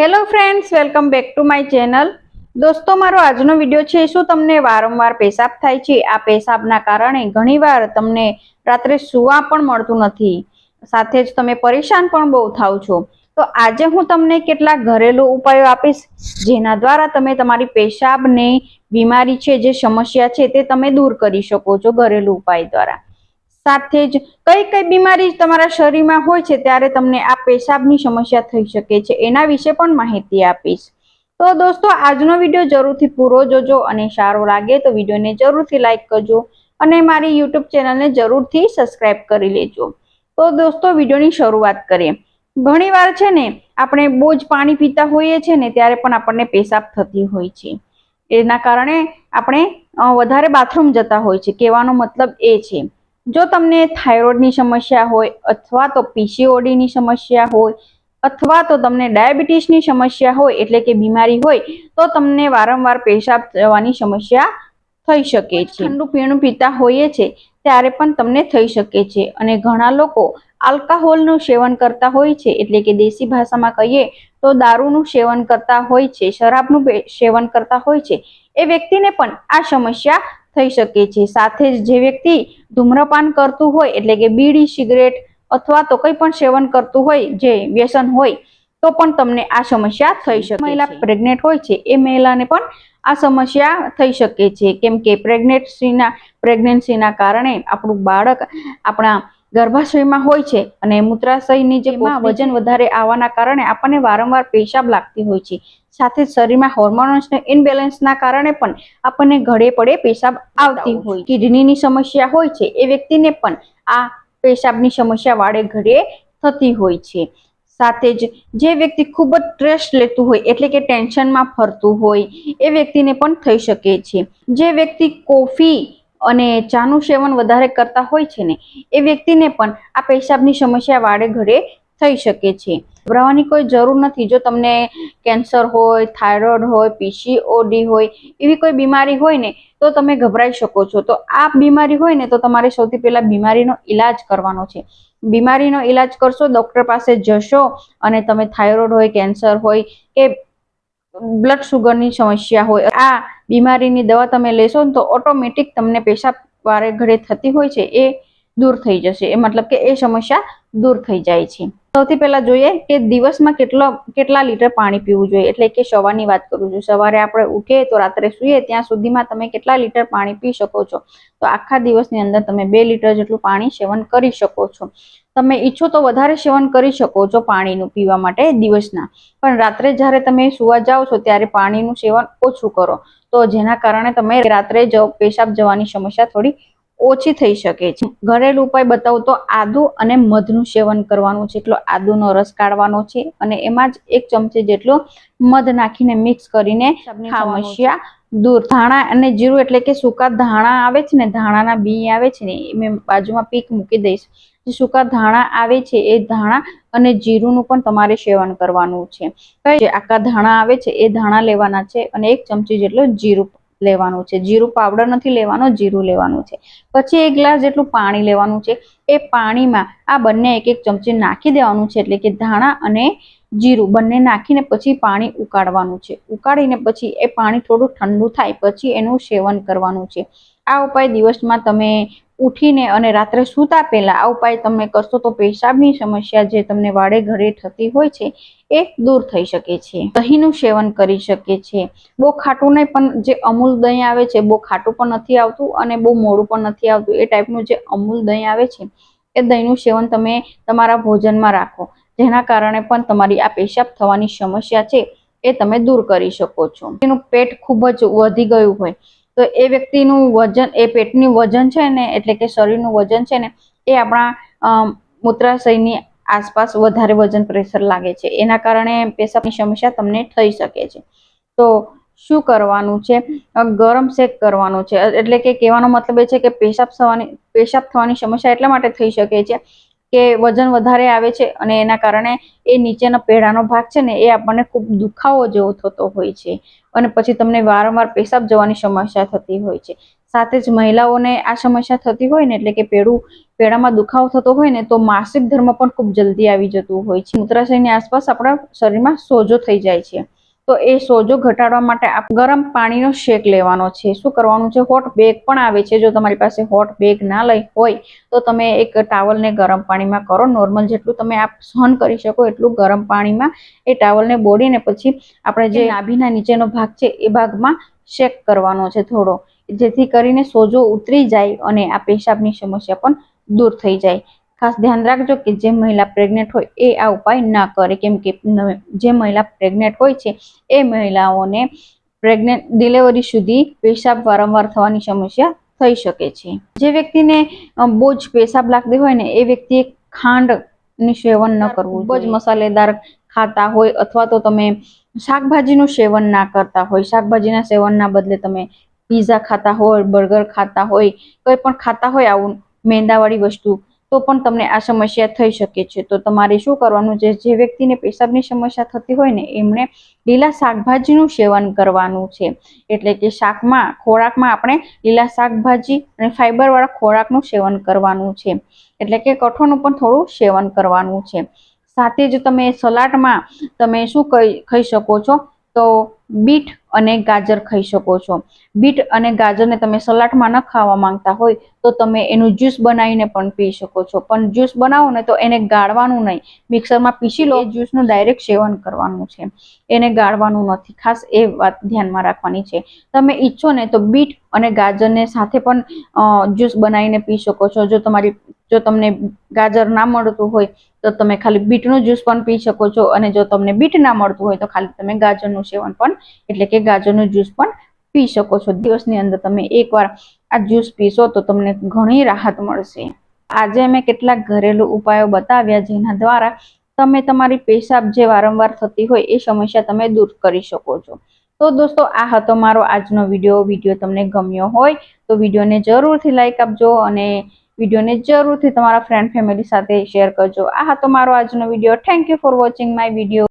Hello friends welcome back to my channel દોસ્તો, મારો આજનો વીડિયો છે, શું તમને વારંવાર પેશાબ થાય છે? આ પેશાબના કારણે ઘણીવાર તમને રાત્રે સુવા પણ મળતું નથી. સાથે જ તમે પરેશાન પણ બહુ થાવ છો. તો આજે હું તમને કેટલાક ઘરેલું ઉપાયો આપીશ, જેના દ્વારા તમે તમારી પેશાબની બીમારી છે, જે સમસ્યા છે, તે તમે દૂર કરી શકો છો ઘરેલું ઉપાય દ્વારા. સાથે જ કઈ કઈ બીમારી તમારા શરીરમાં હોય છે ત્યારે તમને આ પેશાબની સમસ્યા થઈ શકે છે. એના વિશે પણ માહિતી આપીશ. તો દોસ્તો, આજનો વીડિયો જરૂરથી પૂરો જોજો અને સારો લાગે તો વિડીયોને જરૂરથી લાઈક કરજો અને મારી યુટ્યુબ ચેનલને જરૂરથી સબસ્ક્રાઈબ કરી લેજો. તો દોસ્તો, વિડીયોની શરૂઆત કરીએ. ઘણીવાર છે ને, આપણે બહુ જ પાણી પીતા હોઈએ છીએ ને, ત્યારે પણ આપણને પેશાબ થતી હોય છે. એના કારણે આપણે વધારે બાથરૂમ જતા હોય છે. કહેવાનો મતલબ એ છે. જો તમને થાઇરોઇડની સમસ્યા હોય અથવા તો પીસીઓડીની સમસ્યા હોય અથવા તો તમને ડાયાબિટીસની સમસ્યા હોય એટલે કે બીમારી હોય, તો તમને વારંવાર પેશાબ થવાની સમસ્યા થઈ શકે છે. ઠંડુ પીણું પીતા હોઈએ છે ત્યારે પણ તમને થઈ શકે છે અને ઘણા લોકો આલ્કોહોલનું સેવન કરતા હોય છે એટલે કે દેશી ભાષામાં કહીએ તો દારૂનું સેવન કરતા હોય છે, શરાબનું સેવન કરતા હોય છે. એ વ્યક્તિને પણ આ સમસ્યા થઈ શકે છે. સાથે જ જે વ્યક્તિ ધૂમ્રપાન કરતું હોય એટલે કે બીડી સિગરેટ અથવા તો કંઈ પણ સેવન કરતું હોય જે વ્યસન હોય તો પણ તમને આ સમસ્યા થઈ શકે મહિલા પ્રેગ્નેન્ટ હોય છે એ મહિલાને પણ આ સમસ્યા થઈ શકે છે. કેમ કે પ્રેગ્નેન્સીના પ્રેગ્નન્સીના કારણે આપણું બાળક આપણા ગર્ભાશયમાં હોય છે અને મૂત્રાશયની જે વજન વધારે આવવાના કારણે આપણને વારંવાર પેશાબ લાગતી હોય છે. સાથે શરીરમાં હોર્મોન્સના ઇનબેલેન્સના કારણે પણ આપણને ઘડે પડે પેશાબ આવતી હોય કિડનીની સમસ્યા હોય છે એ વ્યક્તિને પણ આ પેશાબની સમસ્યા વાડે ઘડે થતી હોય છે. સાથે જ જે વ્યક્તિ ખૂબ જ સ્ટ્રેસ લેતું હોય એટલે કે ટેન્શનમાં ફરતું હોય એ વ્યક્તિને પણ થઈ શકે છે. જે વ્યક્તિ કોફી અને ચાનું સેવન વધારે કરતા હોય છે ને, એ વ્યક્તિને પણ આ પેશાબની સમસ્યા વાડે ઘડે થઈ શકે છે. ગભરાવાની કોઈ જરૂર નથી. જો તમને કેન્સર હોય, થાઇરોઇડ હોય પીસીઓડી હોય, એવી કોઈ બીમારી હોય ને, તો તમે ગભરાઈ શકો છો. તો આ બીમારી હોય ને, તો તમારે સૌથી પહેલા બીમારીનો ઈલાજ કરવાનો છે. બીમારીનો ઈલાજ કરશો, ડૉક્ટર પાસે જશો અને તમે થાઇરોઇડ હોય, કેન્સર હોય કે બ્લડ સુગરની સમસ્યા હોય, આ બીમારીની દવા તમે લેશો ને તો ઓટોમેટિક તમને પેશાબ વારે ઘડે થતી હોય છે, એ દૂર થઈ જશે. એ મતલબ કે એ સમસ્યા દૂર થઈ જાય છે. સૌથી પહેલા જોઈએ કે દિવસમાં કેટલો કેટલા લીટર પાણી પીવું જોઈએ? એટલે કે સવારની વાત કરું છું. સવારે આપણે ઉઠીએ તો રાત્રે સૂઈએ, ત્યાં સુધીમાં તમે કેટલા લીટર પાણી પી શકો છો? તો આખા દિવસની અંદર તમે બે લીટર જેટલું પાણી સેવન કરી શકો છો. તમે ઈચ્છો તો વધારે સેવન કરી શકો છો પાણીનું પીવા માટે દિવસના. પણ રાત્રે જ્યારે તમે સુવા જાઓ છો, ત્યારે પાણીનું સેવન ઓછું કરો. તો જેના કારણે તમે રાત્રે પેશાબ જવાની સમસ્યા થોડી ઓછી થઈ શકે છે. ઘરેલું ઉપાય બતાવું તો આદુ અને મધનું સેવન કરવાનું છે. એટલો આદુનો રસ કાઢવાનો છે અને એમાં જ એક ચમચી જેટલો મધ નાખીને મિક્સ કરીને સમસ્યા દૂર ધાણા અને જીરું એટલે કે સૂકા ધાણા આવે છે ને ધાણાના બી આવે છે ને એ મેં બાજુમાં પીક મૂકી દઈશ. જે સૂકા ધાણા આવે છે એ ધાણા અને જીરુંનું પણ તમારે સેવન કરવાનું છે. જે આખા ધાણા આવે છે એ ધાણા લેવાના છે અને એક ચમચી જેટલું જીરું લેવાનું છે. જીરું પાવડર નથી લેવાનો, જીરું લેવાનું છે. પછી એક ગ્લાસ જેટલું પાણી લેવાનું છે. એ પાણીમાં આ બંને એક એક ચમચી નાખી દેવાનું છે, એટલે કે ધાણા અને જીરું બંને નાખીને પછી પાણી ઉકાળવાનું છે. ઉકાળીને પછી એ પાણી થોડું ઠંડુ થાય, પછી એનું સેવન કરવાનું છે. આ ઉપાય દિવસમાં તમે ઉઠીને અને રાત્રે સૂતા પહેલાં આ ઉપાય તમે કરશો તો પેશાબની સમસ્યા જે તમને વાડે ઘરે થતી હોય છે, એ દૂર થઈ શકે છે. દહીંનું સેવન કરી શકે છે. બહુ ખાટું નહીં, પણ જે અમૂલ દહીં આવે છે, બહુ ખાટું પણ નથી આવતું અને બહુ મોડું પણ નથી આવતું. એ ટાઈપનું જે અમૂલ દહીં આવે છે, એ દહીંનું સેવન તમે તમારા ભોજનમાં રાખો. જેના કારણે પણ તમારી આ પેશાબ થવાની સમસ્યા છે, એ તમે દૂર કરી શકો છો. એનું પેટ ખૂબ જ વધી ગયું હોય. તો એ વ્યક્તિનું વજન, એ પેટનું વજન છે ને, એટલે કે શરીરનું વજન છે ને, એ આપણા મૂત્રાશયની આસપાસ વધારે વજન પ્રેશર લાગે છે. એના કારણે પેશાબની સમસ્યા તમને થઈ શકે છે. તો શું કરવાનું છે? ગરમ શેક કરવાનો છે. એટલે કે કહેવાનો મતલબ એ છે કે પેશાબ થવાની પેશાબ થવાની સમસ્યા એટલા માટે થઈ શકે છે કે વજન વધારે આવે છે અને એના કારણે એ નીચેનો પેડાનો ભાગ છે ને એ આપણને ખૂબ દુખાવો જેવો થતો હોય છે. અને પછી તમને વારંવાર પેશાબ જવાની સમસ્યા થતી હોય છે. સાથે જ મહિલાઓને આ સમસ્યા થતી હોય ને એટલે કે પેડું પેડામાં દુખાવો થતો હોય ને તો માસિક ધર્મ પણ ખૂબ જલ્દી આવી જતું હોય છે. મૂત્રાશયની આસપાસ આપણા શરીરમાં સોજો થઈ જાય છે. તો એ સોજો ઘટાડવા માટે આપ ગરમ પાણીનો શેક લેવાનો છે. શું કરવાનું છે? હોટ બેગ પણ આવે છે. જો તમારી પાસે હોટ બેગ ના લઈ હોય, તો તમે એક ટાવલને ગરમ પાણીમાં કરો. નોર્મલ જેટલું તમે આપ સહન કરી શકો, એટલું ગરમ પાણીમાં એ ટાવલને બોળીને પછી આપણે જે નાભીના નીચેનો ભાગ છે, એ ભાગમાં શેક કરવાનો છે થોડો. જેથી કરીને સોજો ઉતરી જાય અને આ પેશાબની સમસ્યા પણ દૂર થઈ જાય. ખાસ ધ્યાન રાખજો કે જે મહિલા પ્રેગ્નેન્ટ હોય એ આ ઉપાય ના કરે. કેમ કે જે મહિલા પ્રેગ્નેન્ટ હોય છે એ મહિલાઓને પ્રેગ્નેન્ટ ડિલિવરી સુધી પેશાબ વારંવાર થવાની સમસ્યા થઈ શકે છે. જે વ્યક્તિને બહુ જ પેશાબ લાગતી હોય ને એ વ્યક્તિએ ખાંડનું સેવન ન કરવું બહુ જ મસાલેદાર ખાતા હોય અથવા તો તમે શાકભાજીનું સેવન ના કરતા હોય. શાકભાજીના સેવનના બદલે તમે પીઝા ખાતા હોય બર્ગર ખાતા હોય કંઈ પણ ખાતા હોય આવું મેંદાવાળી વસ્તુ તો પણ તમને આ સમસ્યા થઈ શકે છે. તો તમારે શું કરવાનું છે? જે વ્યક્તિને પેશાબની સમસ્યા થતી હોય ને, એમણે લીલા શાકભાજીનું સેવન કરવાનું છે. એટલે કે શાકમાં, ખોરાકમાં આપણે લીલા શાકભાજી અને ફાઈબરવાળા ખોરાકનું સેવન કરવાનું છે. એટલે કે કઠોળનું પણ થોડું સેવન કરવાનું છે. સાથે જ તમે સલાડમાં તમે શું ખાઈ શકો છો? તો બીટ અને ગાજર ખાઈ શકો છો. બીટ અને ગાજરને તમે સલાડમાં ન ખાવા માંગતા હોય તો તમે એનું જ્યુસ બનાવીને પણ પી શકો છો. પણ જ્યુસ બનાવો ને તો એને ગાળવાનું નહીં. મિક્સરમાં પીસી લો. જ્યુસનું ડાયરેક્ટ સેવન કરવાનું છે. એને ગાળવાનું નથી. ખાસ એ વાત ધ્યાનમાં રાખવાની છે. તમે ઈચ્છો ને તો બીટ અને ગાજરને સાથે પણ જ્યુસ બનાવીને પી શકો છો. જો તમારી, જો તમને ગાજર ના મળતું હોય તો તમે ખાલી બીટનું જ્યુસ પણ પી શકો છો. અને જો તમને બીટ ના મળતું હોય તો ખાલી તમે ગાજરનું સેવન પણ એટલે કે ગાજરનું જ્યુસ પણ પી શકો છો. દિવસની અંદર તમે એકવાર આ જ્યુસ પીશો તો તમને ઘણી રાહત મળશે. આજે અમે કેટલાક ઘરેલું ઉપાયો બતાવ્યા જેના દ્વારા તમે તમારી પેશાબ જે વારંવાર થતી હોય એ સમસ્યા તમે દૂર કરી શકો છો. તો દોસ્તો, આ હતો મારો આજનો વીડિયો. વીડિયો તમને ગમ્યો હોય તો વિડીયોને જરૂરથી લાઇક આપજો અને વિડીયોને જરૂરથી તમારા ફ્રેન્ડ ફેમિલી સાથે શેર કરજો. આ હતો મારો આજનો video. Thank you for watching my video